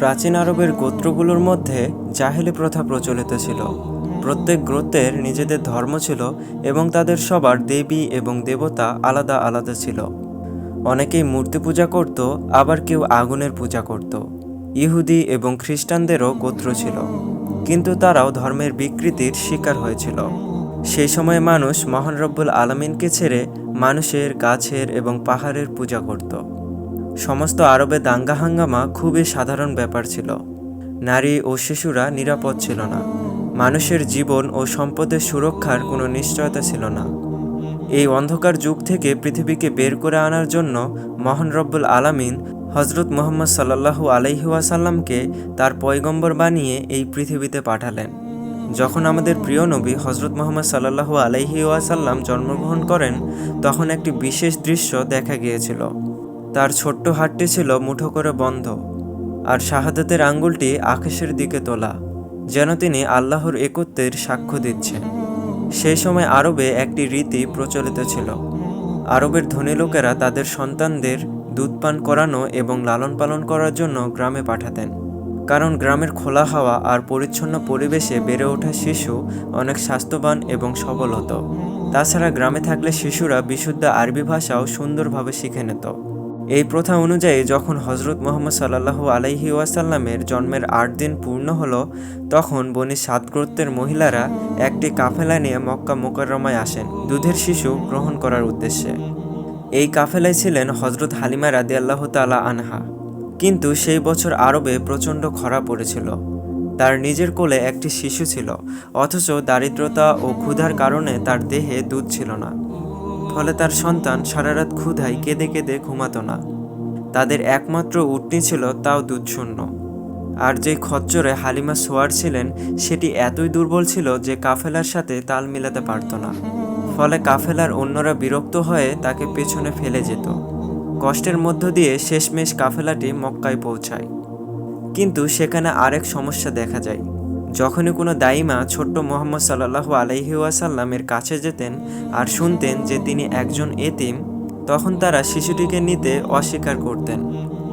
প্রাচীন আরবের গোত্রগুলোর মধ্যে জাহেলি প্রথা প্রচলিত ছিল। প্রত্যেক গোত্রের নিজেদের ধর্ম ছিল এবং তাদের সবার দেবী এবং দেবতা আলাদা আলাদা ছিল। অনেকেই মূর্তি পূজা করত, আবার কেউ আগুনের পূজা করত। ইহুদি এবং খ্রিস্টানদেরও গোত্র ছিল, কিন্তু তারাও ধর্মের বিকৃতির শিকার হয়েছিল। সেই সময় মানুষ মহান রব্বুল আলমিনকে ছেড়ে মানুষের, গাছের এবং পাহাড়ের পূজা করত। সমস্ত আরবে দাঙ্গা হাঙ্গামা খুবই সাধারণ ব্যাপার ছিল। নারী ও শিশুরা নিরাপদ ছিল না। মানুষের জীবন ও সম্পদের সুরক্ষার কোনো নিশ্চয়তা ছিল না। এই অন্ধকার যুগ থেকে পৃথিবীকে বের করে আনার জন্য মহান রব্বুল আলামিন হজরত মোহাম্মদ সাল্লাহু আলাইহুয়াসাল্লামকে তার পয়গম্বর বানিয়ে এই পৃথিবীতে পাঠালেন। যখন আমাদের প্রিয় নবী হজরত মোহাম্মদ সাল্লাহু আলাইহি ওয়াসাল্লাম জন্মগ্রহণ করেন, তখন একটি বিশেষ দৃশ্য দেখা গিয়েছিল। তার ছোট্ট হাতটি ছিল মুঠো করে বন্ধ, আর শাহাদাতের আঙ্গুলটি আকাশের দিকে তোলা, যেন তিনি আল্লাহর একত্বের সাক্ষ্য দিচ্ছেন। সেই সময় আরবে একটি রীতি প্রচলিত ছিল। আরবের ধনী লোকেরা তাদের সন্তানদের দুধ পান করানো এবং লালন পালন করার জন্য গ্রামে পাঠাতেন, কারণ গ্রামের খোলা হাওয়া আর পরিচ্ছন্ন পরিবেশে বেড়ে ওঠা শিশু অনেক স্বাস্থ্যবান এবং সবল হতো। তাছাড়া গ্রামে থাকলে শিশুরা বিশুদ্ধ আরবি ভাষাও সুন্দরভাবে শিখে নিত। এই প্রথা অনুযায়ী যখন হজরত মোহাম্মদ সাল্লাহু আলাইহি ওয়াসাল্লামের জন্মের আট দিন পূর্ণ হলো, তখন বনি সাত মহিলারা একটি কাফেলা নিয়ে মক্কা মোকাররমায় আসেন, দুধের শিশু গ্রহণ করার উদ্দেশ্যে। এই কাফেলায় ছিলেন হজরত হালিমা রাদিয়াল্লাহ তালা আনহা। কিন্তু সেই বছর আরবে প্রচণ্ড খরা পড়েছিল। তার নিজের কোলে একটি শিশু ছিল, অথচ দারিদ্রতা ও ক্ষুধার কারণে তার দেহে দুধ ছিল না। ফলে তার সন্তান সারা রাত ক্ষুধায় কেঁদে কেঁদে ঘুমাতো না। তাদের একমাত্র উটনি ছিল তাও দুধশূন্য। আর যে খচ্চরে হালিমা সোয়ার ছিলেন, সেটি এতই দুর্বল ছিল যে কাফেলার সাথে তাল মিলাতে পারত না। ফলে কাফেলার অন্যরা বিরক্ত হয়ে তাকে পেছনে ফেলে যেত। কষ্টের মধ্য দিয়ে শেষমেশ কাফেলাটি মক্কায় পৌঁছায়। কিন্তু সেখানে আরেক সমস্যা দেখা যায়। যখনই কোনো দাইমা ছোট্ট মোহাম্মদ সাল্লাহু আলাইহি ওয়াসাল্লামের কাছে যেতেন আর শুনতেন যে তিনি একজন এতিম, তখন তারা শিশুটিকে নিতে অস্বীকার করতেন।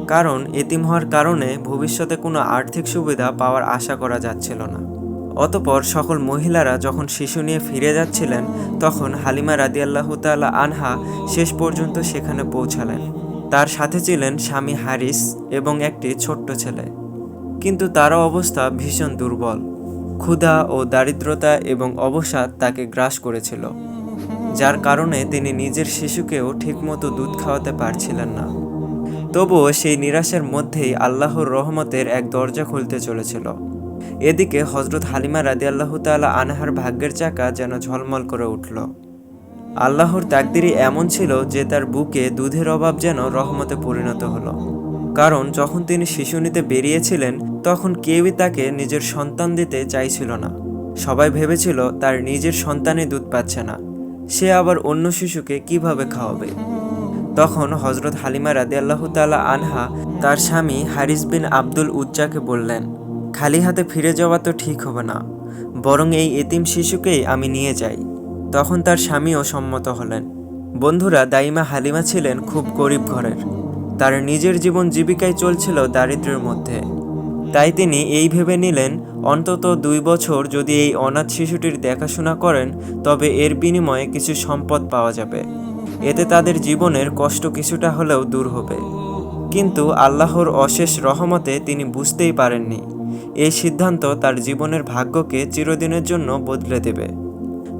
কারণ এতিম হওয়ার কারণে ভবিষ্যতে কোনো আর্থিক সুবিধা পাওয়ার আশা করা যাচ্ছিল না। অতপর সকল মহিলারা যখন শিশু নিয়ে ফিরে যাচ্ছিলেন, তখন হালিমা রাদিয়াল্লাহু তাআলা আনহা শেষ পর্যন্ত সেখানে পৌঁছালেন। তার সাথে ছিলেন স্বামী হারিস এবং একটি ছোট্ট ছেলে। কিন্তু তারও অবস্থা ভীষণ দুর্বল। ক্ষুধা ও দারিদ্রতা এবং অবসাদ তাকে গ্রাস করেছিল, যার কারণে তিনি নিজের শিশুকেও ঠিকমতো দুধ খাওয়াতে পারছিলেন না। তবুও সেই নিরাশের মধ্যেই আল্লাহর রহমতের এক দরজা খুলতে চলেছিল। এদিকে হজরত হালিমা রাদি আল্লাহ তালা আনহার ভাগ্যের চাকা যেন ঝলমল করে উঠল। আল্লাহর তাকদিরই এমন ছিল যে তার বুকে দুধের অভাব যেন রহমতে পরিণত হলো। কারণ যখন তিনি শিশু নিতে বেরিয়েছিলেন, তখন কেউই তাকে নিজের সন্তান দিতে চাইছিল না। সবাই ভেবেছিল তার নিজের সন্তানই দুধ পাচ্ছে না। সে আবার অন্য শিশুকে কীভাবে খাওয়াবে? তখন হজরত হালিমা রাদি আল্লাহ তালা আনহা তার স্বামী হারিস বিন আব্দুল উজ্জাকে বললেন, খালি হাতে ফিরে যাওয়া তো ঠিক হবে না, বরং এই এতিম শিশুকেই আমি নিয়ে যাই। তখন তার স্বামীও সম্মত হলেন। বন্ধুরা, দাইমা হালিমা ছিলেন খুব গরিব ঘরের। তার নিজের জীবন জীবিকায় চলছিল দারিদ্র্যের মধ্যে। তাই তিনি এই ভেবে নিলেন, অন্তত দুই বছর যদি এই অনাথ শিশুটির দেখাশোনা করেন, তবে এর বিনিময়ে কিছু সম্পদ পাওয়া যাবে। এতে তাদের জীবনের কষ্ট কিছুটা হলেও দূর হবে। কিন্তু আল্লাহর অশেষ রহমতে তিনি বুঝতেই পারেননি। এই সিদ্ধান্ত তার জীবনের ভাগ্যকে চিরদিনের জন্য বদলে দেবে।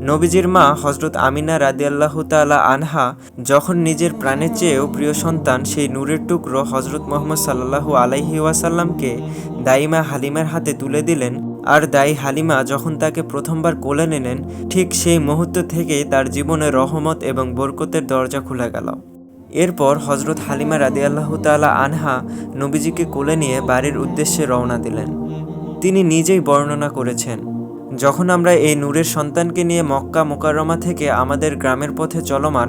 নবীজির মা হজরত আমিনা রাদিয়াল্লাহ তালা আনহা যখন নিজের প্রাণের চেয়েও প্রিয় সন্তান সেই নূরের টুকরো হজরত মোহাম্মদ সাল্লাহু আলাইহি ওয়াসাল্লামকে দাইমা হালিমার হাতে তুলে দিলেন, আর দাই হালিমা যখন তাকে প্রথমবার কোলে নিলেন, ঠিক সেই মুহূর্ত থেকেই তার জীবনে রহমত এবং বরকতের দরজা খুলে গেল। এরপর হজরত হালিমা রাদিয়াল্লাহু তালা আনহা নবীজিকে কোলে নিয়ে বাড়ির উদ্দেশ্যে রওনা দিলেন। তিনি নিজেই বর্ণনা করেছেন যখন আমরা এই নূরের সন্তানকে নিয়ে মক্কা মোকাররমা থেকে আমাদের গ্রামের পথে চলমান,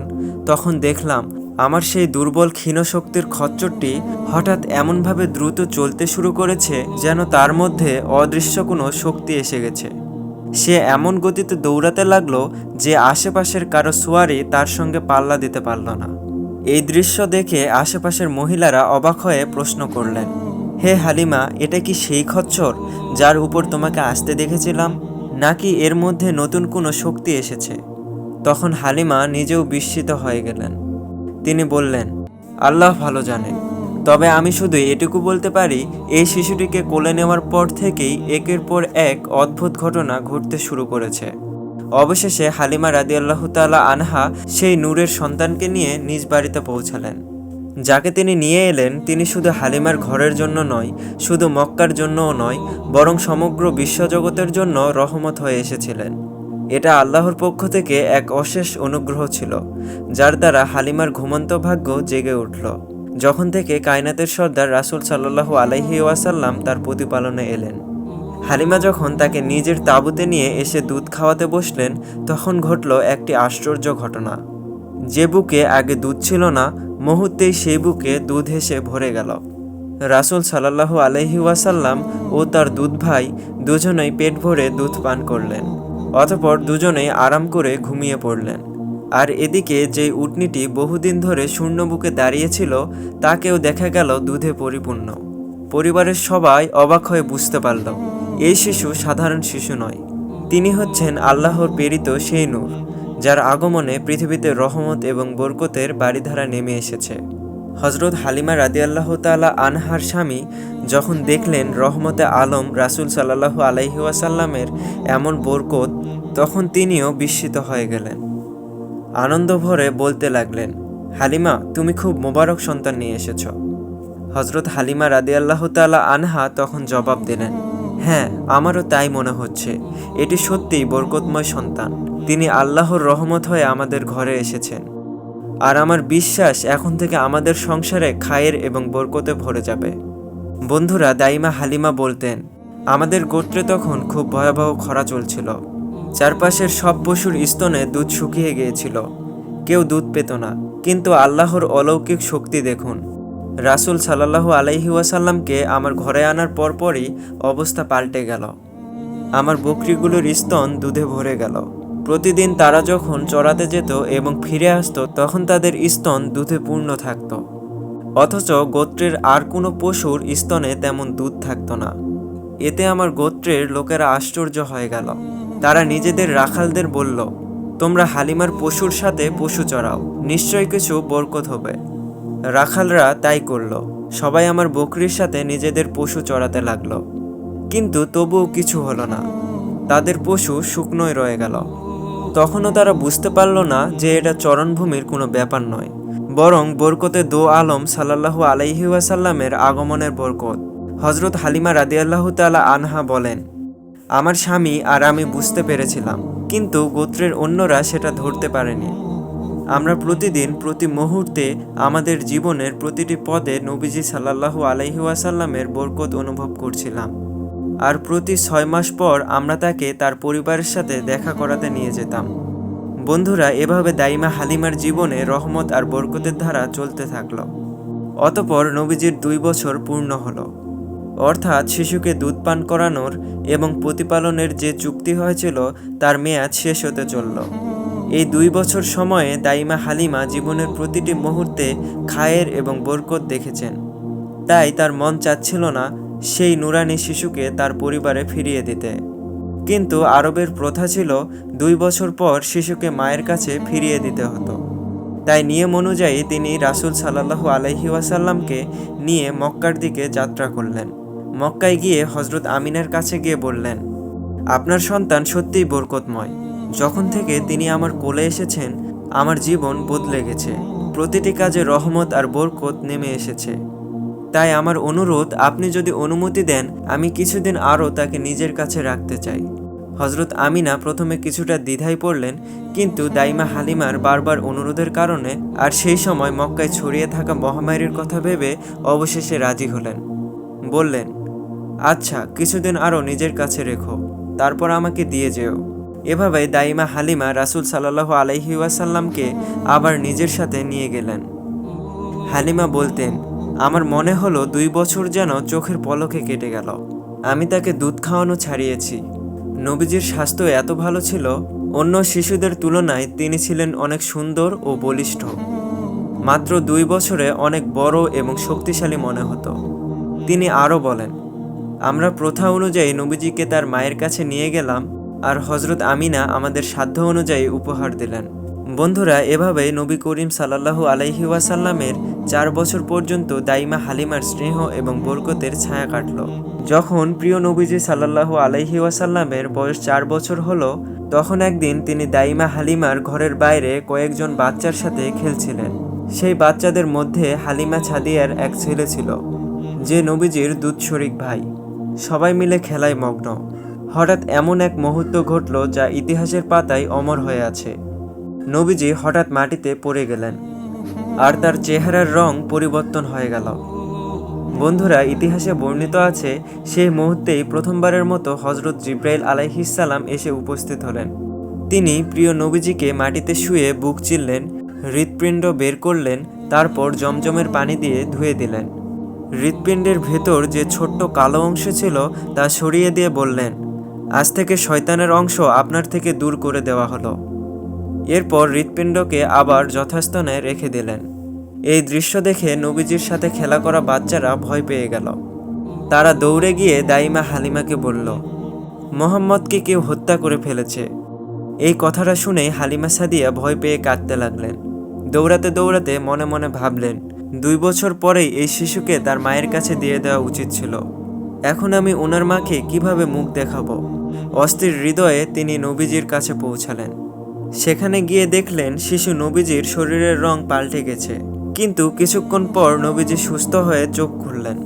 তখন দেখলাম আমার সেই দুর্বল ক্ষীণ শক্তির খচ্চরটি হঠাৎ এমনভাবে দ্রুত চলতে শুরু করেছে যেন তার মধ্যে অদৃশ্য কোনো শক্তি এসে গেছে। সে এমন গতিতে দৌড়াতে লাগল যে আশেপাশের কারও সোয়ারি তার সঙ্গে পাল্লা দিতে পারল না। এই দৃশ্য দেখে আশেপাশের মহিলারা অবাক হয়ে প্রশ্ন করলেন, হে হালিমা, এটা কি সেই খচ্চর যার উপর তোমাকে আসতে দেখেছিলাম? নাকি এর মধ্যে নতুন কোনো শক্তি এসেছে? তখন হালিমা নিজেও বিস্মিত হয়ে গেলেন। তিনি বললেন, আল্লাহ ভালো জানেন তবে আমি শুধু এটুকু বলতে পারি, এই শিশুটিকে কোলে নেওয়ার পর থেকেই একের পর এক অদ্ভুত ঘটনা ঘটতে শুরু করেছে। অবশেষে হালিমা রাদিয়াল্লাহু তাআলা আনহা সেই নূরের সন্তানকে নিয়ে নিজ বাড়িতে পৌঁছালেন। যাকে তিনি নিয়ে এলেন, তিনি শুধু হালিমার ঘরের জন্য নয়, শুধু মক্কার জন্যও নয়, বরং সমগ্র বিশ্বজগতের জন্য রহমত হয়ে এসেছিলেন। এটা আল্লাহর পক্ষ থেকে এক অশেষ অনুগ্রহ ছিল, যার দ্বারা হালিমার ঘুমন্ত ভাগ্য জেগে উঠল। যখন থেকে কায়নাতের সর্দার রাসূল সাল্লাল্লাহু আলাইহি ওয়াসাল্লাম তার প্রতিপালনে এলেন। হালিমা যখন তাকে নিজের তাঁবুতে নিয়ে এসে দুধ খাওয়াতে বসলেন, তখন ঘটল একটি আশ্চর্য ঘটনা। যে বুকে আগে দুধ ছিল না মুহূর্তেই সেই বুকে দুধ এসে ভরে গেল। রাসূল সাল্লাল্লাহু আলাইহি ওয়াসাল্লাম ও তার দুধ ভাই দুজনেই পেট ভরে দুধ পান করলেন। অতপর দুজনেই আরাম করে ঘুমিয়ে পড়লেন। আর এদিকে যে উটনিটি বহুদিন ধরে শূন্য বুকে দাঁড়িয়েছিল, তাকেও দেখা গেল দুধে পরিপূর্ণ। পরিবারের সবাই অবাক হয়ে বুঝতে পারল, এই শিশু সাধারণ শিশু নয়। তিনি হচ্ছেন আল্লাহর প্রেরিত সেই নূর। যার আগমনে পৃথিবীতে রহমত এবং বরকতের বাড়িধারা নেমে এসেছে। হজরত হালিমা রাদিয়াল্লাহ তাআলা আনহার স্বামী যখন দেখলেন রহমতে আলম রাসূল সাল্লাল্লাহু আলাইহি ওয়াসাল্লামের এমন বরকত, তখন তিনিও বিস্মিত হয়ে গেলেন। আনন্দ ভরে বলতে লাগলেন, হালিমা, তুমি খুব মোবারক সন্তান নিয়ে এসেছ। হজরত হালিমা রাদিয়াল্লাহ তাআলা আনহা তখন জবাব দিলেন হ্যাঁ আমারও তাই মনে হচ্ছে। এটি সত্যিই বরকতময় সন্তান। তিনি আল্লাহর রহমত হয়ে আমাদের ঘরে এসেছেন। আর আমার বিশ্বাস এখন থেকে আমাদের সংসারে খায়ের এবং বরকতে ভরে যাবে। বন্ধুরা, দাইমা হালিমা বলতেন, আমাদের গোত্রে তখন খুব ভয়াবহ খরা চলছিল। চারপাশের সব পশুর স্তনে দুধ শুকিয়ে গিয়েছিল। কেউ দুধ পেত না। কিন্তু আল্লাহর অলৌকিক শক্তি দেখুন রাসূল সাল্লাল্লাহু আলাইহি ওয়াসাল্লামকে আমার ঘরে আনার পরপরই অবস্থা পাল্টে গেল। আমার বকরিগুলোর স্তন দুধে ভরে গেল। প্রতিদিন তারা যখন চড়াতে যেত এবং ফিরে আসতো, তখন তাদের স্তন দুধে পূর্ণ থাকত। অথচ গোত্রের আর কোনো পশুর স্তনে তেমন দুধ থাকতো না। এতে আমার গোত্রের লোকেরা আশ্চর্য হয়ে গেল। তারা নিজেদের রাখালদের বলল, তোমরা হালিমার পশুর সাথে পশু চড়াও, নিশ্চয় কিছু বরকত হবে। রাখালরা তাই করল। সবাই আমার বকরির সাথে নিজেদের পশু চড়াতে লাগল। কিন্তু তবুও কিছু হলো না। তাদের পশু শুকনোয় রয়ে গেল। তখনও তারা বুঝতে পারল না যে এটা চরণভূমির কোনো ব্যাপার নয়। বরং বরকতে দো আলম সাল্লাল্লাহু আলাইহি ওয়াসাল্লামের আগমনের বরকত। হজরত হালিমা রাদিয়াল্লাহু তাআলা আনহা বলেন, আমার স্বামী আর আমি বুঝতে পেরেছিলাম, কিন্তু গোত্রের অন্যরা সেটা ধরতে পারেনি। আমরা প্রতিদিন, প্রতি মুহূর্তে আমাদের জীবনের প্রতিটি পদে নবীজি সাল্লাল্লাহু আলাইহি ওয়াসাল্লামের বরকত অনুভব করছিলাম। আর প্রতি ছয় মাস পর আমরা তাকে তার পরিবারের সাথে দেখা করাতে নিয়ে যেতাম। বন্ধুরা, এভাবে দাইমা হালিমার জীবনে রহমত আর বরকতের ধারা চলতে থাকল। অতপর নবীজির দুই বছর পূর্ণ হলো। অর্থাৎ শিশুকে দুধ পান করানোর এবং প্রতিপালনের যে চুক্তি হয়েছিল, তার মেয়াদ শেষ হতে চলল। এই দুই বছর সময়ে দাইমা হালিমা জীবনের প্রতিটি মুহূর্তে খায়ের এবং বরকত দেখেছেন। তাই তার মন চাচ্ছিল না সেই নুরানি শিশুকে তার পরিবারে ফিরিয়ে দিতে। কিন্তু আরবের প্রথা ছিল দুই বছর পর শিশুকে মায়ের কাছে ফিরিয়ে দিতে হতো। তাই নিয়ম অনুযায়ী তিনি রাসূল সাল্লাল্লাহু আলাইহি ওয়াসাল্লামকে নিয়ে মক্কার দিকে যাত্রা করলেন। মক্কায় গিয়ে হজরত আমিনের কাছে গিয়ে বললেন, আপনার সন্তান সত্যিই বরকতময়। যখন থেকে তিনি আমার কোলে এসেছেন, আমার জীবন বদলে গেছে। প্রতিটি কাজে রহমত আর বরকত নেমে এসেছে। তাই আমার অনুরোধ, আপনি যদি অনুমতি দেন, আমি কিছুদিন আরও তাকে নিজের কাছে রাখতে চাই। হজরত আমিনা প্রথমে কিছুটা দ্বিধায় পড়লেন, কিন্তু দাইমা হালিমার বারবার অনুরোধের কারণে আর সেই সময় মক্কায় ছড়িয়ে থাকা মহামারীর কথা ভেবে অবশেষে রাজি হলেন। বললেন আচ্ছা কিছুদিন আরও নিজের কাছে রেখো, তারপর আমাকে দিয়ে যেও। এভাবে দাইমা হালিমা রাসূল সাল্লাল্লাহু আলাইহি ওয়াসাল্লামকে আবার নিজের সাথে নিয়ে গেলেন। হালিমা বলতেন, আমার মনে হলো দুই বছর যেন চোখের পলকে কেটে গেল। আমি তাকে দুধ খাওয়ানো ছাড়িয়েছি। নবীজির স্বাস্থ্য এত ভালো ছিল, অন্য শিশুদের তুলনায় তিনি ছিলেন অনেক সুন্দর ও বলিষ্ঠ। মাত্র দুই বছরে অনেক বড় এবং শক্তিশালী মনে হতো। তিনি আরও বলেন, আমরা প্রথা অনুযায়ী নবীজিকে তার মায়ের কাছে নিয়ে গেলাম আর হজরত আমিনা আমাদের সাধ্য অনুযায়ী উপহার দিলেন। বন্ধুরা এভাবে নবী করিম সাল্লাল্লাহু আলাইহি ওয়াসাল্লামের চার বছর পর্যন্ত দাইমা হালিমার স্নেহ এবং বরকতের ছায়া কাটল। যখন প্রিয় নবীজি সাল্লাল্লাহু আলাইহি ওয়াসাল্লামের বয়স চার বছর হলো, তখন একদিন তিনি দাইমা হালিমার ঘরের বাইরে কয়েকজন বাচ্চার সাথে খেলছিলেন। সেই বাচ্চাদের মধ্যে হালিমা ছাদিয়ার এক ছেলে ছিল, যে নবীজির দুধ শরিক ভাই। সবাই মিলে খেলায় মগ্ন। হঠাৎ এমন এক মুহূর্ত ঘটল যা ইতিহাসের পাতায় অমর হয়ে আছে। নবীজি হঠাৎ মাটিতে পড়ে গেলেন আর তার চেহারার রং পরিবর্তন হয়ে গেল। বন্ধুরা, ইতিহাসে বর্ণিত আছে, সেই মুহূর্তেই প্রথমবারের মতো হজরত জিব্রাইল আলাইহিসাল্লাম এসে উপস্থিত হলেন। তিনি প্রিয় নবীজিকে মাটিতে শুয়ে বুক চিনলেন হৃৎপিণ্ড বের করলেন, তারপর জমজমের পানি দিয়ে ধুয়ে দিলেন। হৃৎপিণ্ডের ভেতর যে ছোট্ট কালো অংশ ছিল, তা সরিয়ে দিয়ে বললেন আজ থেকে শয়তানের অংশ আপনার থেকে দূর করে দেওয়া হলো। এরপর হৃৎপিণ্ডকে আবার যথাস্থানে রেখে দিলেন। এই দৃশ্য দেখে নবীজির সাথে খেলা করা বাচ্চারা ভয় পেয়ে গেল। তারা দৌড়ে গিয়ে দাইমা হালিমাকে বলল, মোহাম্মদকে কেউ হত্যা করে ফেলেছে। এই কথাটা শুনে হালিমা সাদিয়া ভয় পেয়ে কাঁদতে লাগলেন। দৌড়াতে দৌড়াতে মনে মনে ভাবলেন, দুই বছর পরেই এই শিশুকে তার মায়ের কাছে দিয়ে দেওয়া উচিত ছিল। এখন আমি ওনার মাকে কীভাবে মুখ দেখাবো? অস্থির হৃদয়ে তিনি নবীজির কাছে পৌঁছালেন। সেখানে গিয়ে দেখলেন শিশু নবীজির শরীরের রং পাল্টে গেছে। কিন্তু কিছুক্ষণ পর নবীজি সুস্থ হয়ে চোখ খুললেন।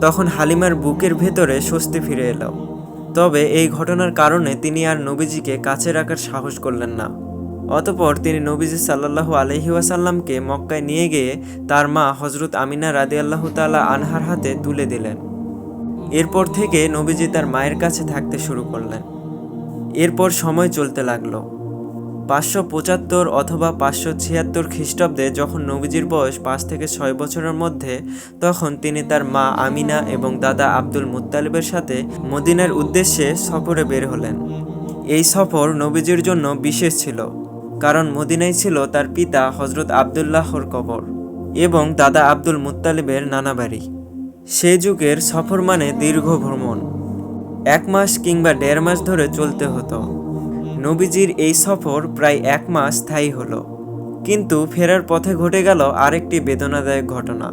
তখন হালিমার বুকের ভেতরে স্বস্তি ফিরে এলো। তবে এই ঘটনার কারণে তিনি আর নবীজিকে কাছে রাখার সাহস করলেন না। অতপর তিনি নবীজি সাল্লাল্লাহু আলহি ওয়াসাল্লামকে মক্কায় নিয়ে গিয়ে তার মা হজরত আমিনা রাদি তালা আনহার হাতে তুলে দিলেন। এরপর থেকে নবীজি তার মায়ের কাছে থাকতে শুরু করলেন। এরপর সময় চলতে লাগল। পাঁচশো পঁচাত্তর অথবা পাঁচশো ছিয়াত্তর খ্রিস্টাব্দে যখন নবীজির বয়স পাঁচ থেকে ছয় বছরের মধ্যে, তখন তিনি তার মা আমিনা এবং দাদা আব্দুল মুত্তালিবের সাথে মদিনার উদ্দেশ্যে সফরে বের হলেন। এই সফর নবীজির জন্য বিশেষ ছিল, কারণ মদিনায় ছিল তার পিতা হজরত আবদুল্লাহর কবর এবং দাদা আব্দুল মুত্তালিবের নানা বাড়ি। সে যুগের সফর মানে দীর্ঘ ভ্রমণ। এক মাস কিংবা দেড় মাস ধরে চলতে হতো। নবীজির এই সফর প্রায় এক মাস স্থায়ী হলো। কিন্তু ফেরার পথে ঘটে গেল আরেকটি বেদনাদায়ক ঘটনা।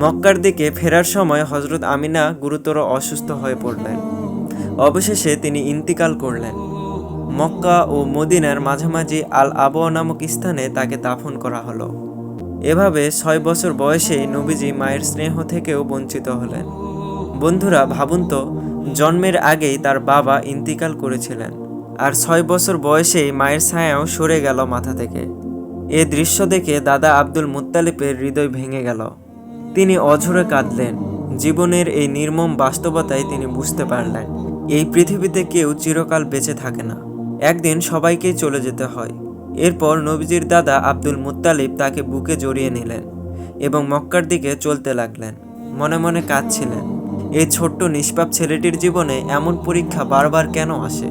মক্কার দিকে ফেরার সময় হজরত আমিনা গুরুতর অসুস্থ হয়ে পড়লেন। অবশেষে তিনি ইন্তিকাল করলেন। মক্কা ও মদিনার মাঝামাঝি আল আবওয়া নামক স্থানে তাকে দাফন করা হলো। এভাবে ছয় বছর বয়সে নবীজি মায়ের স্নেহ থেকেও বঞ্চিত হলেন। বন্ধুরা, ভাবুন তো, জন্মের আগেই তার বাবা ইন্তিকাল করেছিলেন আর ছয় বছর বয়সেই মায়ের ছায়াও সরে গেল মাথা থেকে। এ দৃশ্য দেখে দাদা আব্দুল মুত্তালিবের হৃদয় ভেঙে গেল। তিনি অঝরে কাঁদলেন। জীবনের এই নির্মম বাস্তবতায় তিনি বুঝতে পারলেন। এই পৃথিবীতে কেউ চিরকাল বেঁচে থাকে না। একদিন সবাইকেই চলে যেতে হয়। এরপর নবীজির দাদা আব্দুল মুত্তালিব তাকে বুকে জড়িয়ে নিলেন এবং মক্কার দিকে চলতে লাগলেন। মনে মনে কাঁদছিলেন। এই ছোট্ট নিষ্পাপ ছেলেটির জীবনে এমন পরীক্ষা বারবার কেন আসে?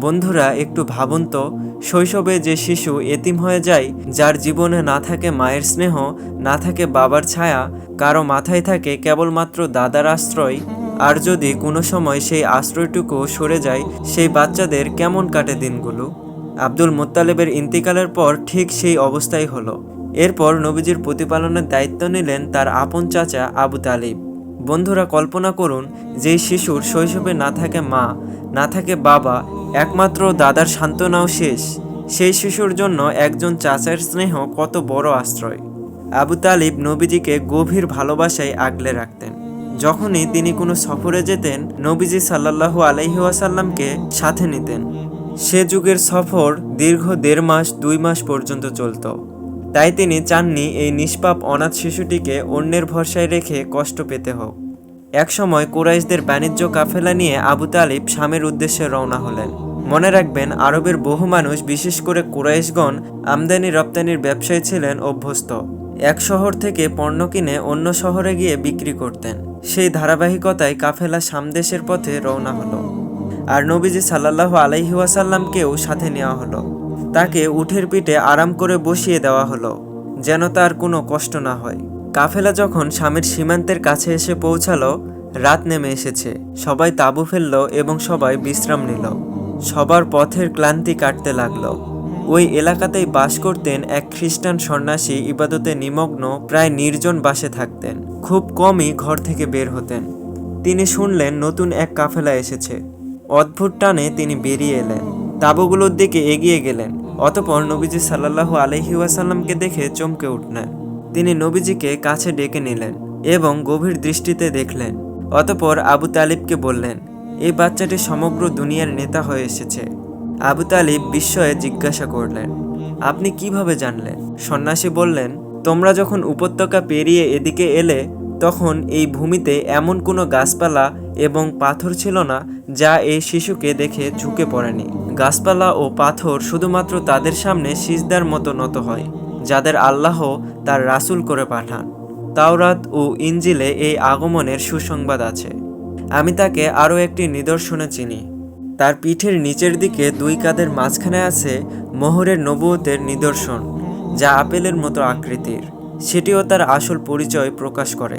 বন্ধুরা, একটু ভাবুন তো, শৈশবে যে শিশু এতিম হয়ে যায়, যার জীবনে না থাকে মায়ের স্নেহ, না থাকে বাবার ছায়া, কারও মাথায় থাকে কেবলমাত্র দাদার আশ্রয়, আর যদি কোনো সময় সেই আশ্রয়টুকু সরে যায়, সেই বাচ্চাদের কেমন কাটে দিনগুলো? আব্দুল মোত্তালেবের ইন্তিকালের পর ঠিক সেই অবস্থাই হলো। এরপর নবীজির প্রতিপালনের দায়িত্ব নিলেন তার আপন চাচা আবু তালিব। বন্ধুরা, কল্পনা করুন, যেই শিশুর শৈশবে না থাকে মা, না থাকে বাবা, একমাত্র দাদার সান্ত্বনাও শেষ। সেই শিশুর জন্য একজন চাচার স্নেহ কত বড় আশ্রয়। আবু তালিব নবীজিকে গভীর ভালোবাসায় আগলে রাখতেন। যখনই তিনি কোনো সফরে যেতেন, নবীজি সাল্লাল্লাহু আলাইহি ওয়াসাল্লামকে সাথে নিতেন। সে যুগের সফর দীর্ঘ দেড় মাস, দুই মাস পর্যন্ত চলত। তাই তিনি চাননি এই নিষ্পাপ অনাথ শিশুটিকে অন্যের ভরসায় রেখে কষ্ট পেতে হোক। একসময় কুরাইশদের বাণিজ্য কাফেলা নিয়ে আবু তালিব স্বামীর উদ্দেশ্যে রওনা হলেন। মনে রাখবেন, আরবের বহু মানুষ, বিশেষ করে কুরাইশগণ, আমদানি রপ্তানির ব্যবসায়ী ছিলেন, অভ্যস্ত। এক শহর থেকে পণ্য কিনে অন্য শহরে গিয়ে বিক্রি করতেন। সেই ধারাবাহিকতায় কাফেলা সামদেশের পথে রওনা হলো। আর নবীজি সাল্লাহ আলাইহি ওয়াসাল্লামকেও সাথে নেওয়া হলো। তাকে উঠের পিঠে আরাম করে বসিয়ে দেওয়া হলো, যেন তার কোনো কষ্ট না হয়। কাফেলা যখন স্বামীর সীমান্তের কাছে এসে পৌঁছালো, রাত নেমে এসেছে। সবাই তাঁবু ফেলল এবং সবাই বিশ্রাম নিল। সবার পথের ক্লান্তি কাটতে লাগল। ওই এলাকাতেই বাস করতেন এক খ্রিস্টান সন্ন্যাসী ইবাদতে নিমগ্ন, প্রায় নির্জন বাসে থাকতেন। খুব কমই ঘর থেকে বের হতেন। তিনি শুনলেন নতুন এক কাফেলা এসেছে। অদ্ভুত টানে তিনি বেরিয়ে এলেন। তাঁবুগুলোর দিকে এগিয়ে গেলেন। অতপর নবীজি সাল্লাল্লাহু আলহি ওয়াসাল্লামকে দেখে চমকে উঠলেন। তিনি নবীজিকে কাছে ডেকে নিলেন এবং গভীর দৃষ্টিতে দেখলেন। অতপর আবু তালিবকে বললেন এই বাচ্চাটি সমগ্র দুনিয়ার নেতা হয়ে এসেছে। আবু তালিব বিস্ময়ে জিজ্ঞাসা করলেন, আপনি কীভাবে জানলেন? সন্ন্যাসী বললেন, তোমরা যখন উপত্যকা পেরিয়ে এদিকে এলে তখন এই ভূমিতে এমন কোনো গাছপালা এবং পাথর ছিল না যা এই শিশুকে দেখে ঝুঁকে পড়েনি। গাছপালা ও পাথর শুধুমাত্র তাদের সামনে সিজদার মতো নত হয়, যাদের আল্লাহ তার রাসূল করে পাঠান। তাওরাত ও ইঞ্জিলে এই আগমনের সুসংবাদ আছে। আমি তাকে আরও একটি নিদর্শনে চিনি। তার পিঠের নিচের দিকে দুই কাঁধের মাঝখানে আছে মোহরের নবুয়তের নিদর্শন, যা আপেলের মতো আকৃতির। সেটিও তার আসল পরিচয় প্রকাশ করে।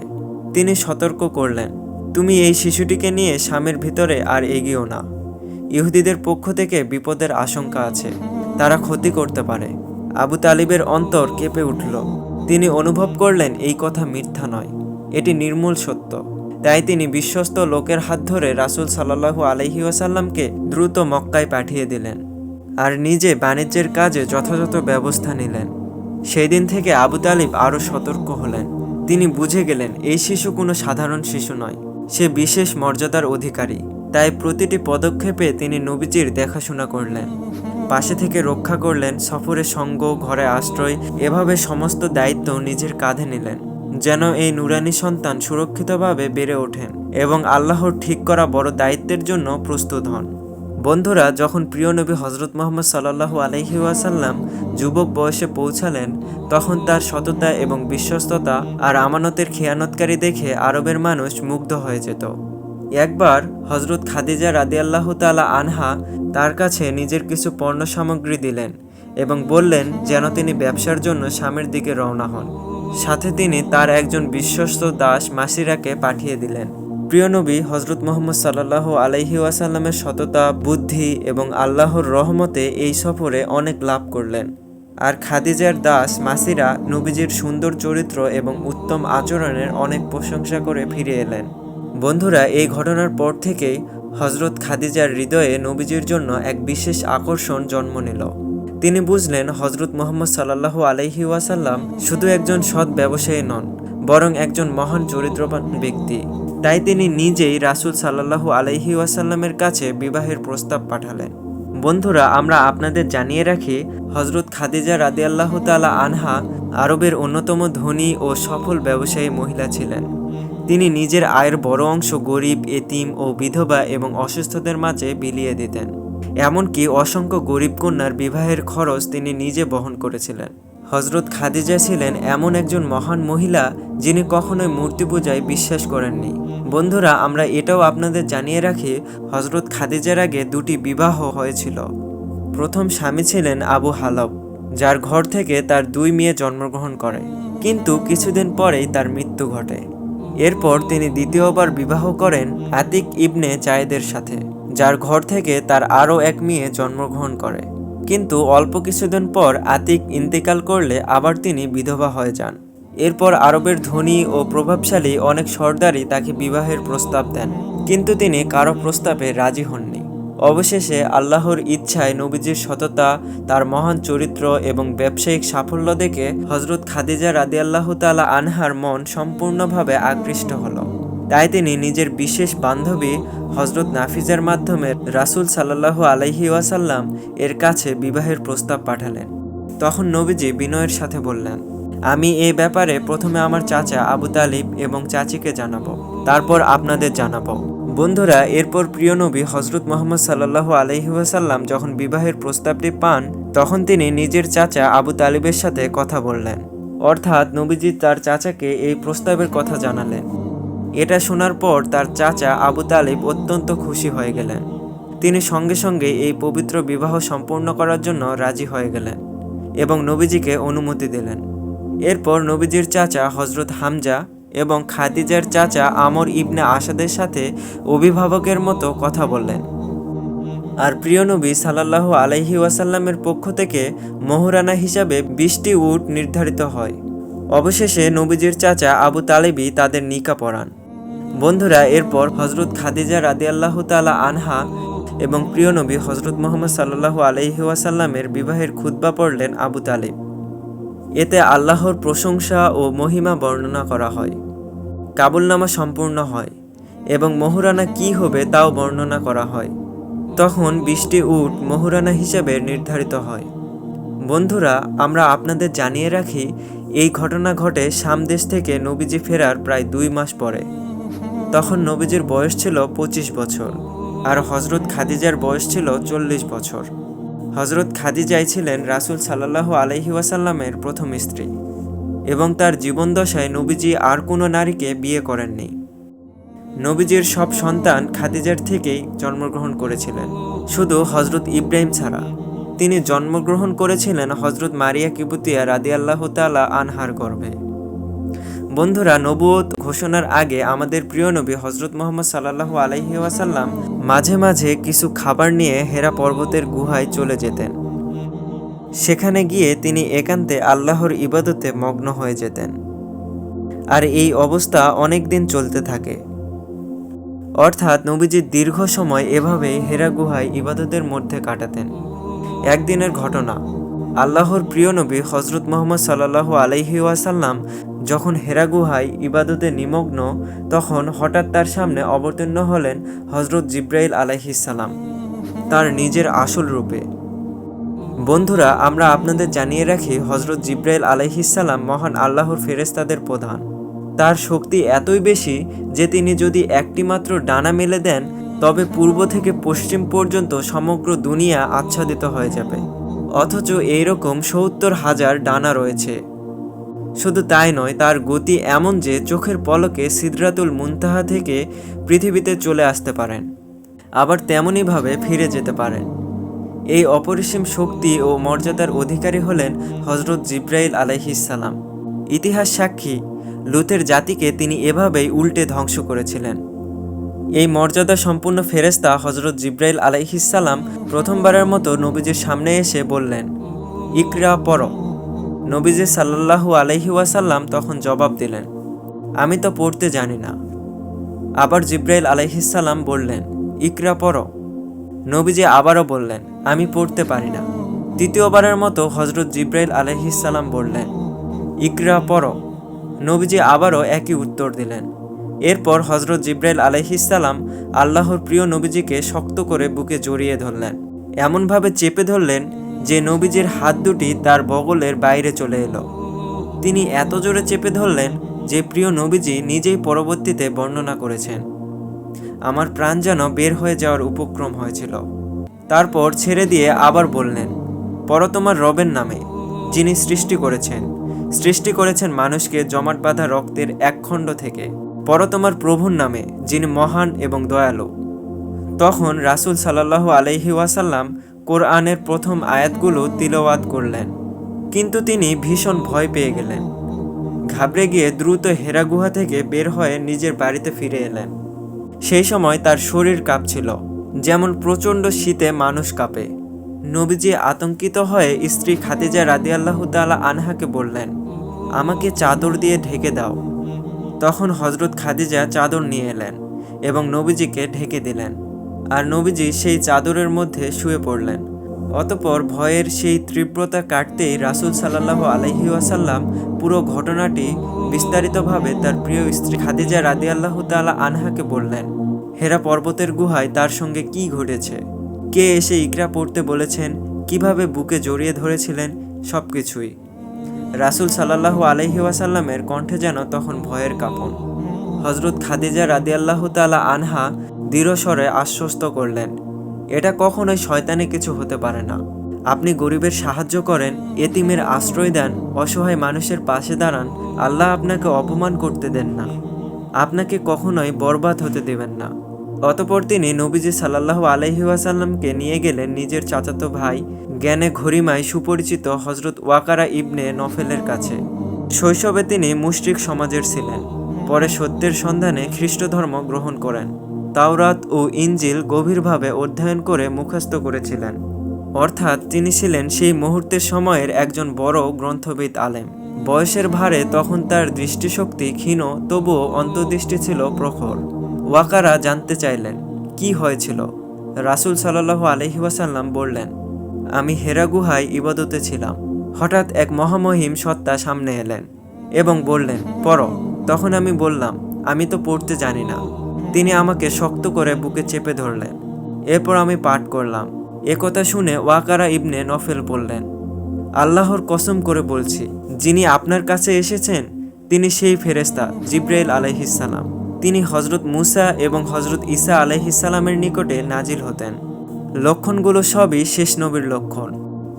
তিনি সতর্ক করলেন, তুমি এই শিশুটিকে নিয়ে স্বামীর ভিতরে আর এগিয়েও না। ইহুদিদের পক্ষ থেকে বিপদের আশঙ্কা আছে, তারা ক্ষতি করতে পারে। আবু তালিবের অন্তর কেঁপে উঠল। তিনি অনুভব করলেন, এই কথা মিথ্যা নয়, এটি নির্মূল সত্য। তাই তিনি বিশ্বস্ত লোকের হাত ধরে রাসূল সাল্লাল্লাহু আলহি ওয়াসাল্লামকে দ্রুত মক্কায় পাঠিয়ে দিলেন আর নিজে বাণিজ্যের কাজে যথাযথ ব্যবস্থা নিলেন। সেই দিন থেকে আবু তালিব আরও সতর্ক হলেন। তিনি বুঝে গেলেন, এই শিশু কোনো সাধারণ শিশু নয়। সে বিশেষ মর্যাদার অধিকারী। তাই প্রতিটি পদক্ষেপে তিনি নবীজির দেখাশোনা করলেন। পাশে থেকে রক্ষা করলেন, সফরে সঙ্গ, ঘরে আশ্রয়, এভাবে সমস্ত দায়িত্ব নিজের কাঁধে নিলেন, যেন এই নুরানি সন্তান সুরক্ষিতভাবে বেড়ে ওঠেন এবং আল্লাহর ঠিক করা বড় দায়িত্বের জন্য প্রস্তুত হন। বন্ধুরা, যখন প্রিয় নবী হজরত মোহাম্মদ সাল্লাহু আলহি ওয়াসাল্লাম যুবক বয়সে পৌঁছালেন, তখন তার সততা এবং বিশ্বস্ততা আর আমানতের খেয়ানতকারী দেখে আরবের মানুষ মুগ্ধ হয়ে যেত। একবার হজরত খাদিজা রাদিয়াল্লাহু তালা আনহা তার কাছে নিজের কিছু পণ্য সামগ্রী দিলেন এবং বললেন যেন তিনি ব্যবসার জন্য স্বামীর দিকে রওনা হন। সাথে তিনি তার একজন বিশ্বস্ত দাস মাসিরাকে পাঠিয়ে দিলেন। প্রিয় নবী হজরত মোহাম্মদ সাল্লাহ আলাইহি ওয়াসাল্লামের সততা, বুদ্ধি এবং আল্লাহর রহমতে এই সফরে অনেক লাভ করলেন। আর খাদিজার দাস, মাসিরা নবীজির সুন্দর চরিত্র এবং উত্তম আচরণের অনেক প্রশংসা করে ফিরে এলেন। বন্ধুরা, এই ঘটনার পর থেকেই হজরত খাদিজার হৃদয়ে নবীজির জন্য এক বিশেষ আকর্ষণ জন্ম নিল। তিনি বুঝলেন হজরত মোহাম্মদ সাল্লাহু আলাইহি ওয়াসাল্লাম শুধু একজন সৎ ব্যবসায়ী নন, বরং একজন মহান চরিত্রবান ব্যক্তি। তাই তিনি নিজেই রাসূল সাল্লাহু আলাইহি ওয়াসাল্লামের কাছে বিবাহের প্রস্তাব পাঠালেন। বন্ধুরা, আমরা আপনাদের জানিয়ে রাখি হজরত খাদিজা রাদিয়াল্লাহ তালা আনহা আরবের অন্যতম ধনী ও সফল ব্যবসায়ী মহিলা ছিলেন। তিনি নিজের আয়ের বড় অংশ গরিব, এতিম ও বিধবা এবং অসুস্থদের মাঝে বিলিয়ে দিতেন। এমনকি অসংখ্য গরিব কন্যার বিবাহের খরচ তিনি নিজে বহন করেছিলেন। হজরত খাদিজা ছিলেন এমন একজন মহান মহিলা যিনি কখনোই মূর্তি পূজায় বিশ্বাস করেননি। বন্ধুরা, আমরা এটাও আপনাদের জানিয়ে রাখি হজরত খাদিজার আগে দুটি বিবাহ হয়েছিল। প্রথম স্বামী ছিলেন আবু হালব, যার ঘর থেকে তার দুই মেয়ে জন্মগ্রহণ করে, কিন্তু কিছুদিন পরেই তার মৃত্যু ঘটে। এরপর তিনি দ্বিতীয়বার বিবাহ করেন আতিক ইবনে জায়েদের সাথে, যার ঘর থেকে তার আরও এক মেয়ে জন্মগ্রহণ করে। কিন্তু অল্প কিছুদিন পর আতিক ইন্তেকাল করলে আবার তিনি বিধবা হয়ে যান। এরপর আরবের ধনী ও প্রভাবশালী অনেক সর্দারই তাকে বিবাহের প্রস্তাব দেন, কিন্তু তিনি কারও প্রস্তাবে রাজি হননি। অবশেষে আল্লাহর ইচ্ছায় নবীজির সততা, তার মহান চরিত্র এবং ব্যবসায়িক সাফল্য দেখে হজরত খাদিজা রাদিয়াল্লাহু তালা আনহার মন সম্পূর্ণভাবে আকৃষ্ট হলো। তাই তিনি নিজের বিশেষ বান্ধবী হজরত নাফিজার মাধ্যমে রাসূল সাল্লাল্লাহু আলাইহি ওয়াসাল্লাম এর কাছে বিবাহের প্রস্তাব পাঠালেন। তখন নবীজি বিনয়ের সাথে বললেন, আমি এ ব্যাপারে প্রথমে আমার চাচা আবু তালিব এবং চাচিকে জানাব, তারপর আপনাদের জানাব। বন্ধুরা, এরপর প্রিয় নবী হজরত মোহাম্মদ সাল্লাল্লাহু আলাইহি ওয়াসাল্লাম যখন বিবাহের প্রস্তাবটি পান, তখন তিনি নিজের চাচা আবু তালিবের সাথে কথা বললেন। অর্থাৎ নবীজি তার চাচাকে এই প্রস্তাবের কথা জানালেন। এটা শোনার পর তার চাচা আবু তালিব অত্যন্ত খুশি হয়ে গেলেন। তিনি সঙ্গে সঙ্গে এই পবিত্র বিবাহ সম্পূর্ণ করার জন্য রাজি হয়ে গেলেন এবং নবীজিকে অনুমতি দিলেন। এরপর নবীজির চাচা হজরত হামজা এবং খাদিজার চাচা আমর ইবনে আসাদের সাথে অভিভাবকের মতো কথা বললেন। আর প্রিয় নবী সাল্লাল্লাহু আলাইহি ওয়াসাল্লামের পক্ষ থেকে মোহরানা হিসাবে বিশটি উট নির্ধারিত হয়। অবশেষে নবীজির চাচা আবু তালেবি তাদের নিকা পড়ান বন্ধুরা, এরপর হজরত খাদিজা রাদিয়াল্লাহু তাআলা আনহা এবং প্রিয় নবী হজরত মোহাম্মদ সাল্লাল্লাহু আলাইহি ওয়াসাল্লামের বিবাহের খুতবা পড়লেন আবু তালেব। এতে আল্লাহর প্রশংসা ও মহিমা বর্ণনা করা হয়। কাবুলনামা সম্পূর্ণ হয় এবং মহুরানা কি হবে তাও বর্ণনা করা হয়। তখন বৃষ্টি, উট, মোহরানা হিসেবে নির্ধারিত হয়। বন্ধুরা, আমরা আপনাদের জানিয়ে রাখি, এই ঘটনা ঘটে সামদেশ থেকে নবীজি ফেরার প্রায় দুই মাস পরে। তখন নবীজির বয়স ছিল পঁচিশ বছর আর হজরত খাদিজার বয়স ছিল চল্লিশ বছর। হজরত খাদিজাই ছিলেন রাসূল সাল্লাল্লাহু আলাইহি ওয়াসাল্লামের প্রথম স্ত্রী এবং তার জীবনদশায় নবীজি আর কোনো নারীকে বিয়ে করেননি। নবীজির সব সন্তান খাদিজার থেকেই জন্মগ্রহণ করেছিলেন। শুধু হজরত ইব্রাহিম ছাড়া। তিনি জন্মগ্রহণ করেছিলেন হজরত মারিয়া কিবুতিয়া রাদিয়াল্লাহ তালা আনহার গর্ভে। বন্ধুরা নবুয়ত ঘোষণার আগে আমাদের প্রিয় নবী হজরত মোহাম্মদ সাল্লাল্লাহু আলাইহি ওয়াসাল্লাম মাঝে মাঝে কিছু খাবার নিয়ে হেরা পর্বতের গুহায় চলে যেতেন। সেখানে গিয়ে তিনি একান্তে আল্লাহর ইবাদতে মগ্ন হয়ে যেতেন। আর এই অবস্থা অনেক দিন চলতে থাকে। অর্থাৎ নবীজি দীর্ঘ সময় এভাবেই হেরা গুহায় ইবাদতের মধ্যে কাটাতেন। একদিনের ঘটনা, আল্লাহর প্রিয় নবী হজরত মোহাম্মদ সাল্লাহ আলাইহি ওয়াসাল্লাম যখন হেরা গুহায় ইবাদতে নিমগ্ন, তখন হঠাৎ তার সামনে অবতীর্ণ হলেন হজরত জিব্রাইল আলাইহিসাল্লাম তার নিজের আসল রূপে। বন্ধুরা, আমরা আপনাদের জানিয়ে রাখি হজরত জিব্রাইল আলাইহিসাল্লাম মহান আল্লাহর ফেরেস্তাদের প্রধান। তার শক্তি এতই বেশি যে তিনি যদি একটিমাত্র ডানা মেলে দেন, তবে পূর্ব থেকে পশ্চিম পর্যন্ত সমগ্র দুনিয়া আচ্ছাদিত হয়ে যাবে। অথচ এইরকম সত্তর হাজার ডানা রয়েছে। শুধু তাই নয়, তার গতি এমন যে চোখের পলকে সিদরাতুল মুনতাহা থেকে পৃথিবীতে চলে আসতে পারেন, আবার তেমনইভাবে ফিরে যেতে পারেন। এই অপরিসীম শক্তি ও মর্যাদার অধিকারী হলেন হজরত জিব্রাইল আলাইহিসাল্লাম ইতিহাস সাক্ষী, লুতের জাতিকে তিনি এভাবেই উল্টে ধ্বংস করেছিলেন। এই মর্যাদা সম্পূর্ণ ফেরেস্তা হজরত জিব্রাইল আলাইহিসাল্লাম প্রথমবারের মতো নবীজির সামনে এসে বললেন, ইকরা পর নবীজি সাল্লাল্লাহু আলাইহি ওয়াসাল্লাম তখন জবাব দিলেন, আমি তো পড়তে জানি না। আবার জিব্রাইল আলাইহিসাল্লাম বললেন, ইকরা পর নবীজি আবারও বললেন, আমি পড়তে পারি না। তৃতীয়বারের মতো হজরত জিব্রাইল আলাইহিসাল্লাম বললেন, ইকরা পর নবীজি আবারও একই উত্তর দিলেন। এরপর হজরত জিব্রাইল আলাইহিসাল্লাম আল্লাহর প্রিয় নবীজিকে শক্ত করে বুকে জড়িয়ে ধরলেন। এমনভাবে চেপে ধরলেন যে নবীজির হাত দুটি তার বগলের বাইরে চলে এলো। তিনি এত জোরে চেপে ধরলেন যে প্রিয় নবীজি নিজেই পরবর্তীতে বর্ণনা করেছেন, আমার প্রাণ যেন বের হয়ে যাওয়ার উপক্রম হয়েছিল। তারপর ছেড়ে দিয়ে আবার বললেন পর তোমার রবের নামে, যিনি সৃষ্টি করেছেন। সৃষ্টি করেছেন মানুষকে জমাট বাঁধা রক্তের এক খণ্ড থেকে। পর তোমার প্রভুর নামে, যিনি মহান এবং দয়ালু। তখন রাসূল সাল্লাল্লাহু আলাইহি ওয়াসাল্লাম কোরআনের প্রথম আয়াতগুলো তিলওয়াত করলেন। কিন্তু তিনি ভীষণ ভয় পেয়ে গেলেন। ঘাবড়ে গিয়ে দ্রুত হেরা গুহা থেকে বের হয়ে নিজের বাড়িতে ফিরে এলেন। সেই সময় তার শরীর কাঁপছিল, যেমন প্রচণ্ড শীতে মানুষ কাঁপে। নবীজি আতঙ্কিত হয়ে স্ত্রী খাদিজা রাদিয়াল্লাহু তাআলা আনহাকে বললেন, আমাকে চাদর দিয়ে ঢেকে দাও। তখন হজরত খাদিজা চাদর নিয়ে এলেন এবং নবীজিকে ঢেকে দিলেন। আর নবীজি সেই চাদরের মধ্যে শুয়ে পড়লেন। অতপর ভয়ের সেই তীব্রতা কাটতেই রাসূল সাল্লাল্লাহু আলাইহি ওয়াসাল্লাম পুরো ঘটনাটি বিস্তারিতভাবে তার প্রিয় স্ত্রী খাদিজা রাদিয়াল্লাহু তাআলা আনহাকে বললেন, হেরা পর্বতের গুহায় তার সঙ্গে কি ঘটেছে? কে এসে ইকরা পড়তে বলেছেন? কীভাবে বুকে জড়িয়ে ধরেছিলেন? সব কিছুই রাসুল সাল্লাল্লাহু আলাইহি ওয়াসাল্লামের কণ্ঠে যেন তখন ভয়ের কাঁপন। হজরত খাদিজা রাদিয়াল্লাহ তালা আনহা দৃঢ়স্বরে আশ্বস্ত করলেন, এটা কখনোই শয়তানে কিছু হতে পারে না। আপনি গরিবের সাহায্য করেন, এতিমের আশ্রয় দেন, অসহায় মানুষের পাশে দাঁড়ান, আল্লাহ আপনাকে অপমান করতে দেন না। আপনাকে কখনোই বরবাদ হতে দেবেন না। অতপর তিনি নবীজি সাল্লাহ আলহি ওয়াসাল্লামকে নিয়ে গেলেন নিজের চাচাতো ভাই জ্ঞানে ঘরিমায় সুপরিচিত হজরত ওয়াকারা ইবনে নফেলের কাছে। শৈশবে তিনি মুশরিক সমাজের ছিলেন। পরে সত্যের সন্ধানে খ্রিস্ট ধর্ম গ্রহণ করেন। তাওরাত ও ইঞ্জিল গভীরভাবে অধ্যয়ন করে মুখস্থ করেছিলেন। অর্থাৎ তিনি ছিলেন সেই মুহূর্তের সময়ের একজন বড় গ্রন্থবিদ আলেম। বয়সের ভারে তখন তার দৃষ্টিশক্তি ক্ষীণ, তবুও অন্তর্দৃষ্টি ছিল প্রখর। ওয়াকারা জানতে চাইলেন, কি হয়েছিল? রাসূল সাল্লাল্লাহু আলহি ওয়াসাল্লাম বললেন, আমি হেরা গুহায় ইবাদতে ছিলাম। হঠাৎ এক মহামহিম সত্তা সামনে এলেন এবং বললেন, পড়ো। তখন আমি বললাম, আমি তো পড়তে জানি না। তিনি আমাকে শক্ত করে বুকে চেপে ধরলেন। এরপর আমি পাঠ করলাম। এ কথা শুনে ওয়াকারা ইবনে নফেল বললেন, আল্লাহর কসম করে বলছি, যিনি আপনার কাছে এসেছেন, তিনি সেই ফেরেস্তা জিব্রাইল আলাইহিসাল্লাম তিনি হজরত মুসা এবং হজরত ঈসা আলাইহিসাল্লামের নিকটে নাজিল হতেন। লক্ষণগুলো সবই শেষ নবীর লক্ষণ।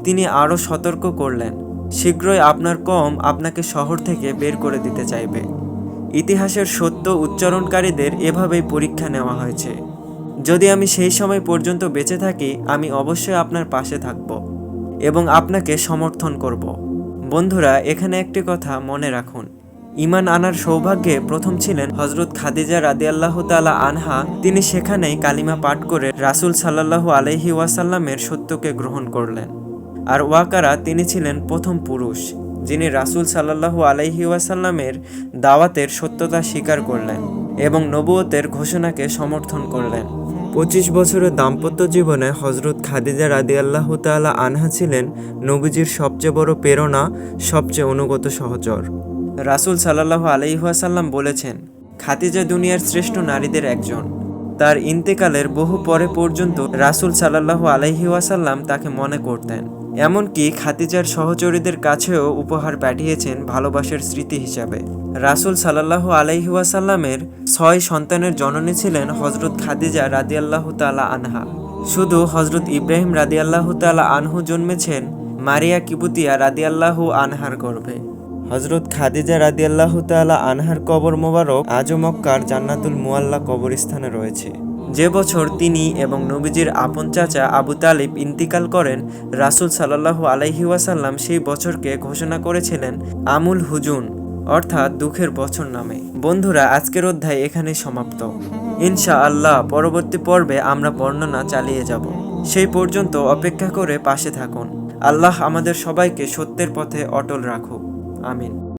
তিনি আরও সতর্ক করলেন, শীঘ্রই আপনার কম আপনাকে শহর থেকে বের করে দিতে চাইবে। ইতিহাসের সত্য উচ্চারণকারীদের এভাবেই পরীক্ষা নেওয়া হয়েছে। যদি আমি সেই সময় পর্যন্ত বেঁচে থাকি, আমি অবশ্যই আপনার পাশে থাকব এবং আপনাকে সমর্থন করব। বন্ধুরা, এখানে একটি কথা মনে রাখুন। ইমান আনার সৌভাগ্যে প্রথম ছিলেন হজরত খাদিজা রাদিয়াল্লাহু তালা আনহা। তিনি সেখানেই কালিমা পাঠ করে রাসূল সাল্লাল্লাহু আলাইহি ওয়াসাল্লামের সত্যকে গ্রহণ করলেন। আর ওয়াকারা, তিনি ছিলেন প্রথম পুরুষ। যিনি রাসূল সাল্লাল্লাহু আলাইহি ওয়াসাল্লামের দাওয়াতের সত্যতা স্বীকার করলেন এবং নবুয়তের ঘোষণাকে সমর্থন করলেন। পঁচিশ বছরের দাম্পত্য জীবনে হজরত খাদিজা রাদি আল্লাহ তালা আনহা ছিলেন নবীজির সবচেয়ে বড় প্রেরণা, সবচেয়ে অনুগত সহচর। রাসূল সাল্লাল্লাহু আলাইহাসাল্লাম বলেছেন, খাদিজা দুনিয়ার শ্রেষ্ঠ নারীদের একজন। তার ইন্তেকালের বহু পরে পর্যন্ত রাসূল সাল্লাল্লাহু আলাইহি ওয়াসাল্লাম তাকে মনে করতেন। এমনকি খাদিজার সহচরীদের কাছেও উপহার পাঠিয়েছেন ভালোবাসার স্মৃতি হিসাবে। রাসূল সাল্লাল্লাহু আলাইহি ওয়াসাল্লামের ছয় সন্তানের জননী ছিলেন হজরত খাদিজা রাদিয়াল্লাহু তাআলা আনহা। শুধু হজরত ইব্রাহিম রাদিয়াল্লাহু তাআলা আনহু জন্মেছেন, মারিয়া কিবুতিয়া রাদিয়াল্লাহু আনহার গর্ভে। হজরত খাদিজা রাদিয়াল্লাহু তাআলা আনহার কবর মোবারক আজমক্কার জান্নাতুল মুয়াল্লা কবরস্থানে রয়েছে। যে বছর তিনি এবং নবীজির আপন চাচা আবু তালিব ইন্তিকাল করেন, রাসূল সাল্লাল্লাহু আলাইহি ওয়াসাল্লাম সেই বছরকে ঘোষণা করেছিলেন আমুল হুজুন, অর্থাৎ দুঃখের বছর নামে। বন্ধুরা, আজকের অধ্যায় এখানে সমাপ্ত। ইনশা আল্লাহ পরবর্তী পর্বে আমরা বর্ণনা চালিয়ে যাব। সেই পর্যন্ত অপেক্ষা করে পাশে থাকুন। আল্লাহ আমাদের সবাইকে সত্যের পথে অটল রাখুক। আমিন।